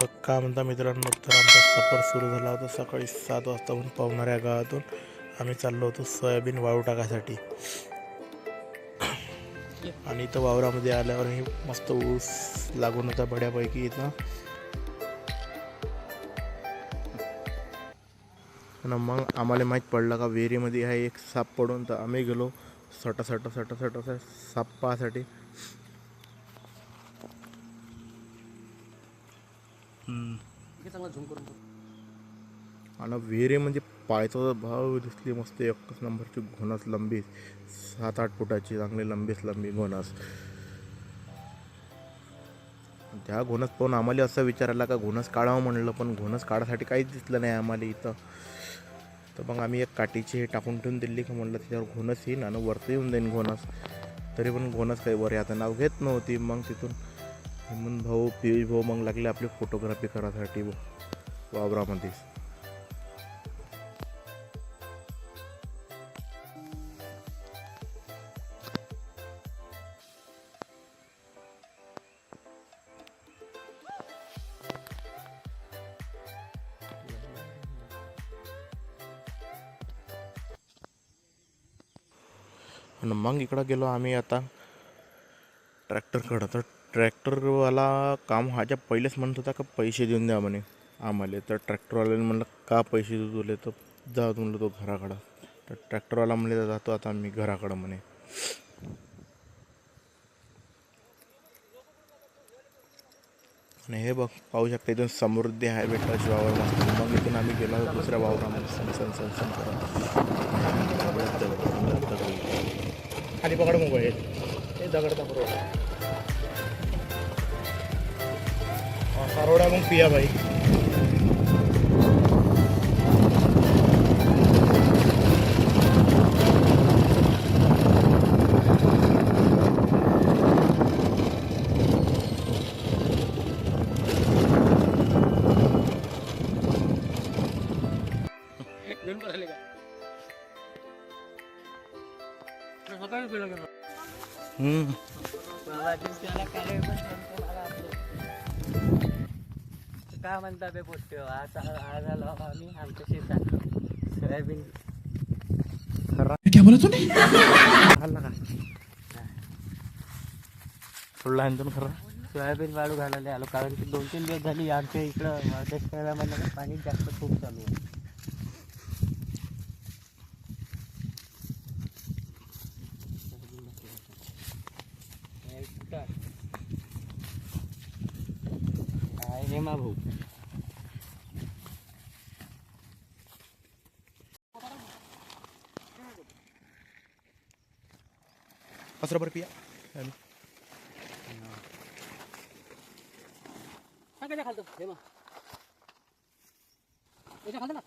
च- तर म्हणता मित्रांनो तर आमचा सफर सुरू झाला होता सकाळी सात वाजताहून पावणाऱ्या गावातून. आम्ही चाललो होतो सोयाबीन वाळू टाकायसाठी. आणि इथं वावरामध्ये आल्यावर हे मस्त ऊस लागून होता बड्यापैकी इथं. आणि मग आम्हाला माहीत पडलं का विहिरीमध्ये हा एक साप पडून तर आम्ही गेलो. सटा सटा सटा सटा सटा साप पाहासाठी हम्म. इकडे चांगला झूम करून बघ. आणि विहिरीमध्ये पायचा भाव दिसली मस्त एकच नंबरची घोणस लंबी सात आठ फुटाची चांगली लंबीच लंबी घोणस त्या घोणस पाहून आम्हाला असा विचार आला का घोणस काढावं म्हणलं पण घोणस काढासाठी काहीच दिसलं नाही आम्हाला इथं तर मग आम्ही एक काठीची हे टाकून ठेवून दिली का म्हणलं त्याच्यावर घोणस येईन आणि वरती येऊन जाईन घोणस. तरी पण घोणस काही वर आता नाव घेत नव्हती. मग तिथून हेमंत भाऊ पियुष भाऊ मग लागले आपली फोटोग्राफी करायसाठी वावरामध्येच आणि मग इकडं गेलो आम्ही आता. ट्रॅक्टरकडं तर ट्रॅक्टरवाला काम ह्याच्या पहिलेच म्हणत होता का पैसे देऊन द्या म्हणे आम्हाला. तर ट्रॅक्टरवाल्याने म्हणलं का पैसे देऊ तुले? तर जा म्हणलं तो घराकडं. तर ट्रॅक्टरवाला म्हणले जातो आता मी घराकडं म्हणे. आणि हे बघ पाहू शकता इथून समृद्धी आहे बेटाची वावर मस्त मग इथून आम्ही गेलो दुसऱ्या वावरामध्ये. सन सन करत खाली पकड मोबाईल हे दगड पकडो सारोडा मग पिया भाई काय म्हणता बे पोस्ट आज आज आलो आम्ही आमच्या शेतात सोयाबीन खाल्ला का सोडला आहे तुम्ही खरं सोयाबीन वाळू घालायला आलो कारण की दोन तीन दिवस झाली आमच्या इकडं देशकाला म्हणलं पाणी जास्त खूप चालू आहे. काय हेमा भाऊ असं बरं पिया आणि काय काय खालतो हेमा याच्या खालतो ना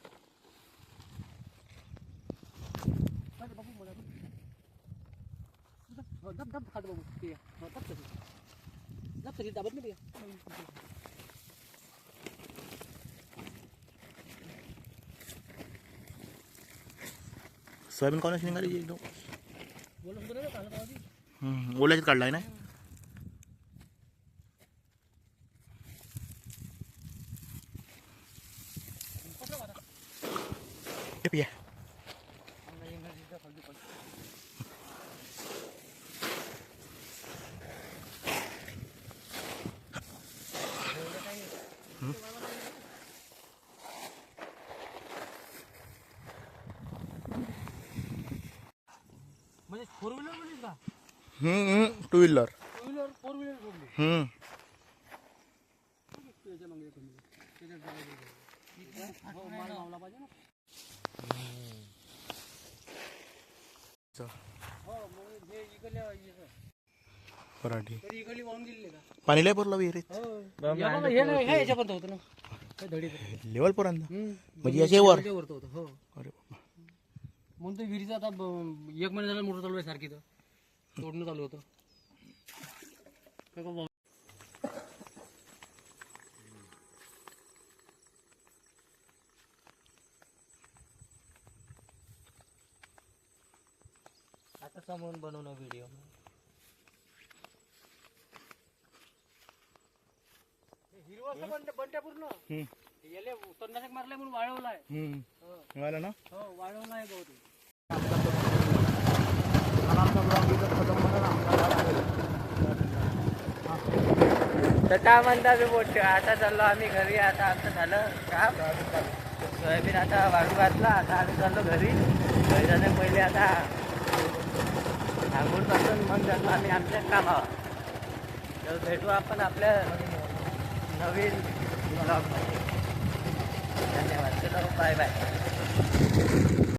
काय बाबू मला दब दब खात बाबू पिया हो, दब तशी दब तशी दाबत नाही सोयाबीन कोणाची निघाली एकदम? ओल्याच्यात काढलाय ना? ए पिया म्हणजे फोर व्हीलर म्हणजे का two wheeler two wheeler four wheeler सोडली हम्म. त्याच्यामागे एक मिनिट. त्याच्यात जागा वेगळी. हो, माल लावला पाहिजे ना हो मग हे इकडल्या इकडं. पराठी. तरी इकडली वाहून गेली का? पाणी लय भरलं विहिरीत? हो. या बघा, हे नाही हे याच्यापर्यंत होतं ना. हे धडी लेवल पर्यंत? हम्म. म्हणजे याच्यावर याच्यावर होतं हो. अरे बाबा. म्हणून ते विहिरीचं आता ब- एक महिना झाला मोटर चालू आहे सारखी तर. तोडणं चालू होतं. आता कसा म्हणून बनवणं व्हिडिओ हिरवा असं बंट- बंट्या पूर्ण. तणनाशक मारलंय म्हणून वाळवलाय. हो. मिळालं ना? हो वाळवलाय गवत तर काय म्हणता मी बोट आता चाललो आम्ही घरी आता आमचं झालं काम. सोयाबीन आता वाळू घातला आता आम्ही चाललो घरी. घरी जाण्या पहिले आता सांगून करतो मग जातो आम्ही आमच्या कामावर. तर भेटू आपण आपल्या नवीन ब्लॉगमध्ये धन्यवाद. चलो बाय बाय